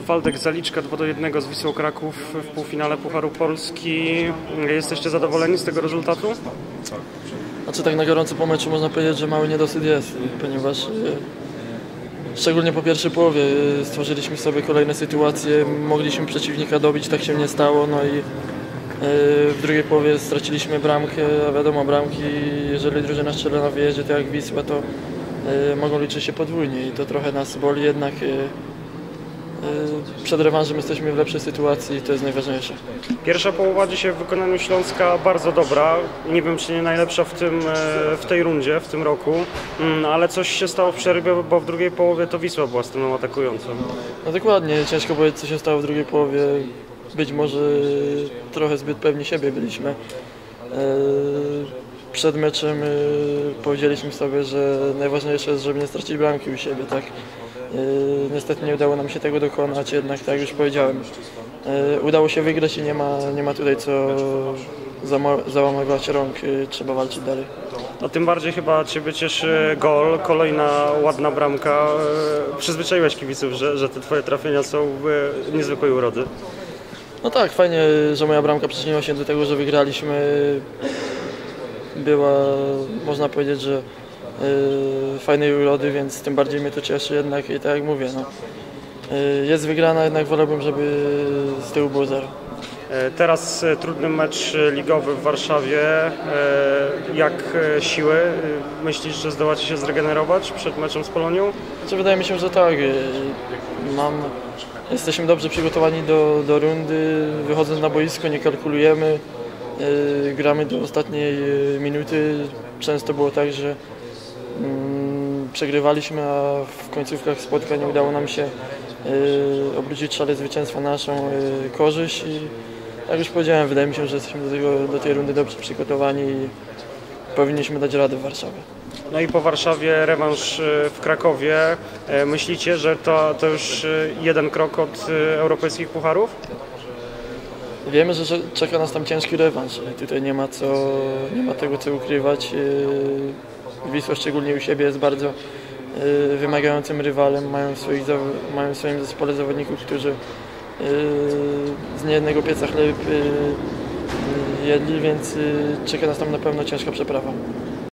Waldek Zaliczka 2 do 1 z Wisłą Kraków w półfinale Pucharu Polski. Jesteście zadowoleni z tego rezultatu? Znaczy tak na gorąco po meczu można powiedzieć, że mały niedosyt jest, ponieważ e, szczególnie po pierwszej połowie e, stworzyliśmy sobie kolejne sytuacje, mogliśmy przeciwnika dobić, tak się nie stało, no i e, w drugiej połowie straciliśmy bramkę, a wiadomo bramki, jeżeli drużyna strzela na wyjeździe, tak jak Wisła, to mogą liczyć się podwójnie i to trochę nas boli, jednak przed rewanżem jesteśmy w lepszej sytuacji i to jest najważniejsze. Pierwsza połowa dzisiaj w wykonaniu Śląska bardzo dobra. Nie wiem, czy nie najlepsza w, tym, e, w tej rundzie, w tym roku, mm, ale coś się stało w przerwie, bo w drugiej połowie to Wisła była stroną atakującą. No dokładnie, ciężko powiedzieć, co się stało w drugiej połowie. Być może trochę zbyt pewni siebie byliśmy. E, przed meczem e, powiedzieliśmy sobie, że najważniejsze jest, żeby nie stracić bramki u siebie, tak? Yy, niestety nie udało nam się tego dokonać, jednak tak jak już powiedziałem, yy, udało się wygrać i nie ma, nie ma tutaj co załamywać rąk, yy, trzeba walczyć dalej. No tym bardziej chyba Ciebie cieszy gol, kolejna ładna bramka. Przyzwyczaiłeś kibiców, że, że te Twoje trafienia są niezwykłej urody. No tak, fajnie, że moja bramka przyczyniła się do tego, że wygraliśmy. Była, można powiedzieć, że fajnej urody, więc tym bardziej mnie to cieszy jednak i tak jak mówię, no, y, jest wygrana, jednak wolałbym, żeby z tyłu było zero. E, teraz e, trudny mecz ligowy w Warszawie. E, jak siły? Myślisz, że zdołacie się zregenerować przed meczem z Polonią? Znaczy, wydaje mi się, że tak. Mam, jesteśmy dobrze przygotowani do, do rundy. Wychodząc na boisko nie kalkulujemy. Gramy do ostatniej minuty. Często było tak, że przegrywaliśmy, a w końcówkach spotkań udało nam się y, obrócić szale zwycięstwa na naszą y, korzyść i jak już powiedziałem, wydaje mi się, że jesteśmy do, tego, do tej rundy dobrze przygotowani i powinniśmy dać radę w Warszawie. No i po Warszawie rewanż y, w Krakowie. E, myślicie, że to, to już jeden krok od europejskich pucharów? Wiemy, że czeka nas tam ciężki rewanż. Tutaj nie ma, co, nie ma tego co ukrywać. Wisła szczególnie u siebie jest bardzo y, wymagającym rywalem. Mają w, swoich, mają w swoim zespole zawodników, którzy y, z niejednego pieca chleb y, jedli, więc czeka nas tam na pewno ciężka przeprawa.